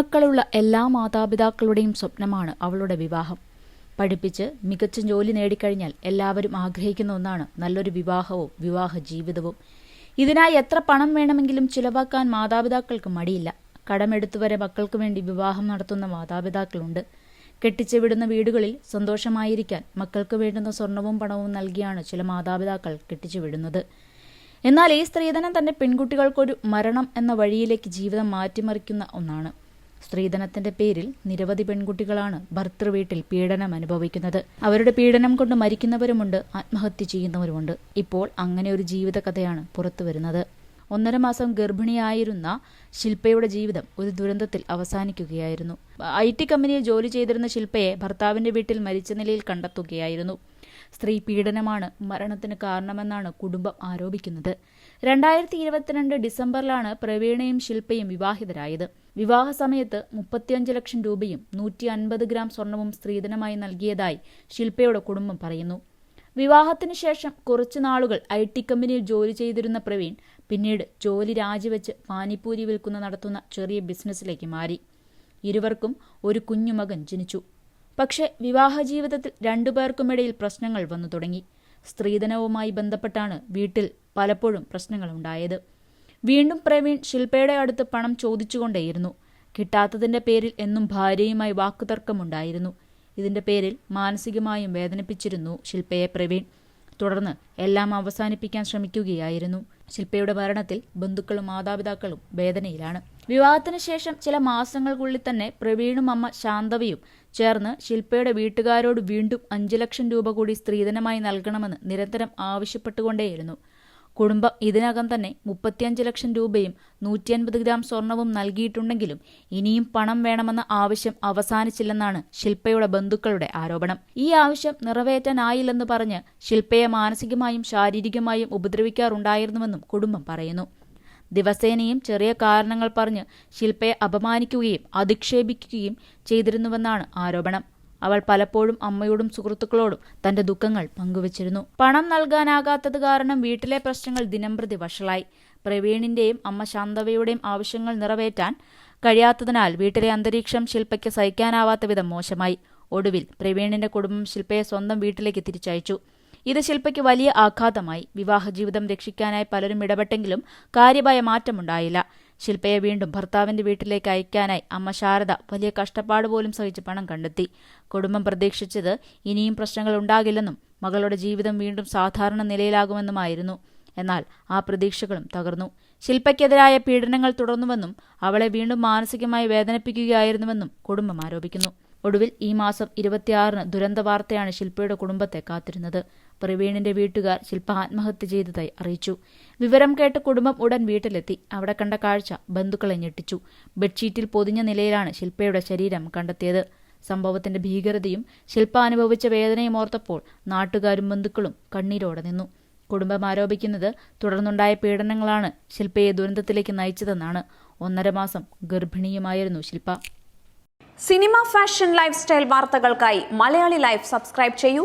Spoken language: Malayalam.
പെൺമക്കളുള്ള എല്ലാ മാതാപിതാക്കളുടെയും സ്വപ്നമാണ് അവളുടെ വിവാഹം. പഠിപ്പിച്ച് മികച്ച ജോലി നേടിക്കഴിഞ്ഞാൽ എല്ലാവരും ആഗ്രഹിക്കുന്ന ഒന്നാണ് നല്ലൊരു വിവാഹവും വിവാഹ ജീവിതവും. ഇതിനായി എത്ര പണം വേണമെങ്കിലും ചിലവാക്കാൻ മാതാപിതാക്കൾക്ക് മടിയില്ല. കടമെടുത്തു വരെ മക്കൾക്ക് വേണ്ടി വിവാഹം നടത്തുന്ന മാതാപിതാക്കളുണ്ട്. കെട്ടിച്ചു വിടുന്ന വീടുകളിൽ സന്തോഷമായിരിക്കാൻ മക്കൾക്ക് വേണ്ടുന്ന സ്വർണവും പണവും നൽകിയാണ് ചില മാതാപിതാക്കൾ കെട്ടിച്ചു വിടുന്നത് എന്നാൽ ഈ സ്ത്രീധനം തന്നെ പെൺകുട്ടികൾക്കൊരു മരണം എന്ന വഴിയിലേക്ക് ജീവിതം മാറ്റിമറിക്കുന്ന ഒന്നാണ്. സ്ത്രീധനത്തിന്റെ പേരിൽ നിരവധി പെൺകുട്ടികളാണ് ഭർത്തൃവീട്ടിൽ പീഡനം അനുഭവിക്കുന്നത്. അവരുടെ പീഡനം കൊണ്ട് മരിക്കുന്നവരുമുണ്ട് ആത്മഹത്യ ചെയ്യുന്നവരുമുണ്ട്. ഇപ്പോൾ അങ്ങനെ ഒരു ജീവിതകഥയാണ് പുറത്തു വരുന്നത്. ഒന്നര മാസം ഗർഭിണിയായിരുന്ന ശില്പയുടെ ജീവിതം ഒരു ദുരന്തത്തിൽ അവസാനിക്കുകയായിരുന്നു. ഐ ടി കമ്പനിയിൽ ജോലി ചെയ്തിരുന്ന ശില്പയെ ഭർത്താവിന്റെ വീട്ടിൽ മരിച്ച നിലയിൽ കണ്ടെത്തുകയായിരുന്നു. സ്ത്രീ പീഡനമാണ് മരണത്തിന് കാരണമെന്നാണ് കുടുംബം ആരോപിക്കുന്നത്. രണ്ടായിരത്തി ഇരുപത്തിരണ്ട് ഡിസംബറിലാണ് പ്രവീണയും ശില്പയും വിവാഹിതരായത്. വിവാഹ സമയത്ത് മുപ്പത്തിയഞ്ച് ലക്ഷം രൂപയും നൂറ്റി അൻപത് ഗ്രാം സ്വർണവും സ്ത്രീധനമായി നൽകിയതായി ശില്പയുടെ കുടുംബം പറയുന്നു. വിവാഹത്തിന് ശേഷം കുറച്ചു നാളുകൾ ഐ ടി കമ്പനിയിൽ ജോലി ചെയ്തിരുന്ന പ്രവീൺ പിന്നീട് ജോലി രാജിവെച്ച് പാനിപ്പൂരി വിൽക്കുന്ന നടത്തുന്ന ചെറിയ ബിസിനസ്സിലേക്ക് മാറി. ഇരുവർക്കും ഒരു കുഞ്ഞുമകൻ ജനിച്ചു. പക്ഷേ വിവാഹ ജീവിതത്തിൽ രണ്ടുപേർക്കുമിടയിൽ പ്രശ്നങ്ങൾ വന്നു തുടങ്ങി. സ്ത്രീധനവുമായി ബന്ധപ്പെട്ടാണ് വീട്ടിൽ പലപ്പോഴും പ്രശ്നങ്ങളുണ്ടായത്. വീണ്ടും പ്രവീൺ ശില്പയുടെ അടുത്ത് പണം ചോദിച്ചുകൊണ്ടേയിരുന്നു. കിട്ടാത്തതിന്റെ പേരിൽ എന്നും ഭാര്യയുമായി വാക്കുതർക്കമുണ്ടായിരുന്നു. ഇതിന്റെ പേരിൽ മാനസികമായും വേദനിപ്പിച്ചിരുന്നു ശില്പയെ പ്രവീൺ. തുടർന്ന് എല്ലാം അവസാനിപ്പിക്കാൻ ശ്രമിക്കുകയായിരുന്നു. ശില്പയുടെ മരണത്തിൽ ബന്ധുക്കളും മാതാപിതാക്കളും വേദനയിലാണ്. വിവാഹത്തിന് ശേഷം ചില മാസങ്ങൾക്കുള്ളിൽ തന്നെ പ്രവീണും അമ്മ ശാന്തവയും ചേർന്ന് ശില്പയുടെ വീട്ടുകാരോട് വീണ്ടും അഞ്ചു ലക്ഷം രൂപ കൂടി സ്ത്രീധനമായി നൽകണമെന്ന് നിരന്തരം ആവശ്യപ്പെട്ടുകൊണ്ടേയിരുന്നു. കുടുംബം ഇതിനകം തന്നെ മുപ്പത്തിയഞ്ച് ലക്ഷം രൂപയും നൂറ്റി അൻപത് ഗ്രാം സ്വർണവും നൽകിയിട്ടുണ്ടെങ്കിലും ഇനിയും പണം വേണമെന്ന ആവശ്യം അവസാനിച്ചില്ലെന്നാണ് ശില്പയുടെ ബന്ധുക്കളുടെ ആരോപണം. ഈ ആവശ്യം നിറവേറ്റാനായില്ലെന്ന് പറഞ്ഞ് ശില്പയെ മാനസികമായും ശാരീരികമായും ഉപദ്രവിക്കാറുണ്ടായിരുന്നുവെന്നും കുടുംബം പറയുന്നു. ദിവസേനയും ചെറിയ കാരണങ്ങൾ പറഞ്ഞ് ശില്പയെ അപമാനിക്കുകയും അധിക്ഷേപിക്കുകയും ചെയ്തിരുന്നുവെന്നാണ് ആരോപണം. അവൾ പലപ്പോഴും അമ്മയോടും സുഹൃത്തുക്കളോടും തന്റെ ദുഃഖങ്ങൾ പങ്കുവച്ചിരുന്നു. പണം നൽകാനാകാത്തത് കാരണം വീട്ടിലെ പ്രശ്നങ്ങൾ ദിനംപ്രതി വഷളായി. പ്രവീണിന്റെയും അമ്മ ശാന്തവയുടെയും ആവശ്യങ്ങൾ നിറവേറ്റാൻ കഴിയാത്തതിനാൽ വീട്ടിലെ അന്തരീക്ഷം ശില്പയ്ക്ക് സഹിക്കാനാവാത്ത വിധം മോശമായി. ഒടുവിൽ പ്രവീണിന്റെ കുടുംബം ശില്പയെ സ്വന്തം വീട്ടിലേക്ക് തിരിച്ചയച്ചു. ഇത് ശില്പയ്ക്ക് വലിയ ആഘാതമായി. വിവാഹ ജീവിതം രക്ഷിക്കാനായി പലരും ഇടപെട്ടെങ്കിലും കാര്യമായ മാറ്റമുണ്ടായില്ല. ശില്പയെ വീണ്ടും ഭർത്താവിന്റെ വീട്ടിലേക്ക് അയക്കാനായി അമ്മ ശാരദ വലിയ കഷ്ടപ്പാട് പോലും സഹിച്ച് പണം കണ്ടെത്തി. കുടുംബം പ്രതീക്ഷിച്ചത് ഇനിയും പ്രശ്നങ്ങൾ ഉണ്ടാകില്ലെന്നും മകളുടെ ജീവിതം വീണ്ടും സാധാരണ നിലയിലാകുമെന്നുമായിരുന്നു. എന്നാൽ ആ പ്രതീക്ഷകളും തകർന്നു. ശില്പയ്ക്കെതിരായ പീഡനങ്ങൾ തുടർന്നുവെന്നും അവളെ വീണ്ടും മാനസികമായി വേദനിപ്പിക്കുകയായിരുന്നുവെന്നും കുടുംബം ആരോപിക്കുന്നു. ഒടുവിൽ ഈ മാസം ഇരുപത്തിയാറിന് ദുരന്ത വാർത്തയാണ് ശില്പയുടെ കുടുംബത്തെ കാത്തിരുന്നത്. പ്രവീണിന്റെ വീട്ടുകാർ ശില്പ ആത്മഹത്യ ചെയ്തതായി അറിയിച്ചു. വിവരം കേട്ട് കുടുംബം ഉടൻ വീട്ടിലെത്തി. അവിടെ കണ്ട കാഴ്ച ബന്ധുക്കളെ ഞെട്ടിച്ചു. ബെഡ്ഷീറ്റിൽ പൊതിഞ്ഞ നിലയിലാണ് ശില്പയുടെ ശരീരം കണ്ടെത്തിയത്. സംഭവത്തിന്റെ ഭീകരതയും ശില്പ അനുഭവിച്ച വേദനയും ഓർത്തപ്പോൾ നാട്ടുകാരും ബന്ധുക്കളും കണ്ണീരോടെ നിന്നു. കുടുംബം ആരോപിക്കുന്നത് തുടർന്നുണ്ടായ പീഡനങ്ങളാണ് ശില്പയെ ദുരന്തത്തിലേക്ക് നയിച്ചതെന്നാണ്. ഒന്നര മാസം ഗർഭിണിയുമായിരുന്നു Shilpa. Cinema fashion lifestyle വാർത്തകൾക്കായി മലയാളി ലൈഫ് സബ്സ്ക്രൈബ് ചെയ്യൂ.